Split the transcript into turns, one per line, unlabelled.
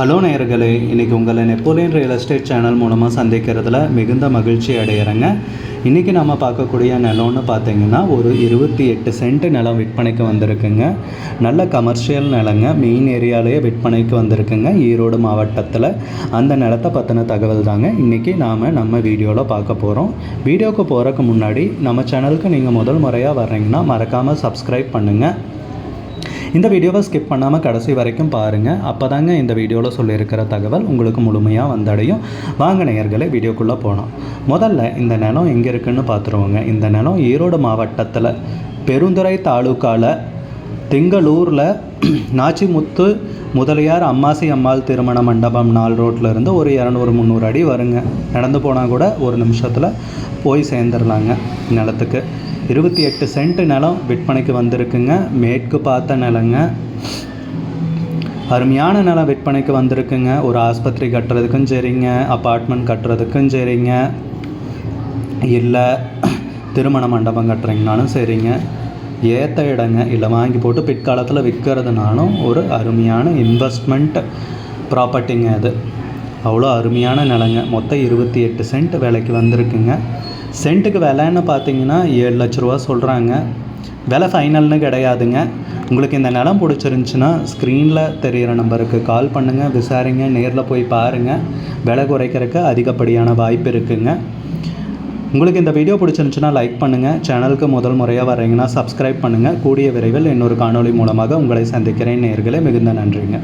Hello நேயர்களே இன்றைக்கி உங்களை நெப்போலியன் ரியல் எஸ்டேட் சேனல் மூலமாக சந்திக்கிறதுல மிகுந்த மகிழ்ச்சி அடையிறேங்க. இன்றைக்கி நம்ம பார்க்கக்கூடிய நிலம்னு பார்த்தீங்கன்னா ஒரு இருபத்தி எட்டு சென்ட் நிலம் விற்பனைக்கு வந்திருக்குங்க. நல்ல கமர்ஷியல் நிலங்க மெயின் ஏரியாலேயே விற்பனைக்கு வந்திருக்குங்க ஈரோடு மாவட்டத்தில். அந்த நிலத்தை பற்றின தகவல் தாங்க இன்றைக்கி நாம் நம்ம வீடியோவில் பார்க்க போகிறோம் வீடியோவுக்கு போகிறக்கு முன்னாடி நம்ம சேனலுக்கு நீங்கள் முதல் முறையாக வர்றீங்கன்னா மறக்காமல் சப்ஸ்கிரைப் பண்ணுங்கள் இந்த வீடியோவை ஸ்கிப் பண்ணாமல் கடைசி வரைக்கும் பாருங்கள் அப்போ தாங்க இந்த வீடியோவில் சொல்லியிருக்கிற தகவல் உங்களுக்கு முழுமையாக வந்தடையும். வாங்க நேயர்களே வீடியோக்குள்ளே போனோம் முதல்ல இந்த நிலம் எங்கே இருக்குன்னு பார்த்துருவோங்க இந்த நிலம் ஈரோடு மாவட்டத்தில் பெருந்துறை தாலுக்காவில் திங்களூரில் நாச்சிமுத்து முதலியார் அம்மாசி அம்மாள் திருமண மண்டபம் நாள் ரோட்டில் இருந்து ஒரு இரநூறு முந்நூறு அடி வருங்க. நடந்து போனால் கூட ஒரு நிமிஷத்தில் போய் சேர்ந்துடலாங்க நிலத்துக்கு. இருபத்தி எட்டு சென்ட் நிலம் விற்பனைக்கு வந்திருக்குங்க. மேற்கு பார்த்த நிலங்க. அருமையான நிலம் விற்பனைக்கு வந்திருக்குங்க. ஒரு ஆஸ்பத்திரி கட்டுறதுக்கும் சரிங்க. அப்பார்ட்மெண்ட் கட்டுறதுக்கும் சரிங்க. இல்லை திருமண மண்டபம் கட்டுறீங்கனாலும் சரிங்க. ஏற்ற இடங்க. இல்லை வாங்கி போட்டு பிற்காலத்தில் விற்கிறதுனாலும் ஒரு அருமையான இன்வெஸ்ட்மெண்ட் ப்ராப்பர்ட்டிங்க அது. அவ்வளோ அருமையான நிலங்க. மொத்தம் இருபத்தி எட்டு சென்ட் விலைக்கு வந்திருக்குங்க. சென்ட்டுக்கு விலைன்னு பார்த்தீங்கன்னா ஏழு லட்ச ரூபா சொல்கிறாங்க விலை ஃபைனல்னு கிடையாதுங்க. உங்களுக்கு இந்த நிலம் பிடிச்சிருந்துச்சின்னா ஸ்க்ரீனில் தெரிகிற நம்பருக்கு கால் பண்ணுங்கள் விசாரிங்க நேரில் போய் பாருங்கள் விலை குறைக்கிறதுக்கு அதிகப்படியான வாய்ப்பு இருக்குங்க. உங்களுக்கு இந்த வீடியோ பிடிச்சிருந்துச்சுன்னா லைக் பண்ணுங்கள் சேனலுக்கு முதல் முறையாக வரீங்கன்னா சப்ஸ்கிரைப் பண்ணுங்கள் கூடிய விரைவில் இன்னொரு காணொளி மூலமாக உங்களை சந்திக்கிறேன். நேர்களே மிகுந்த நன்றிங்க.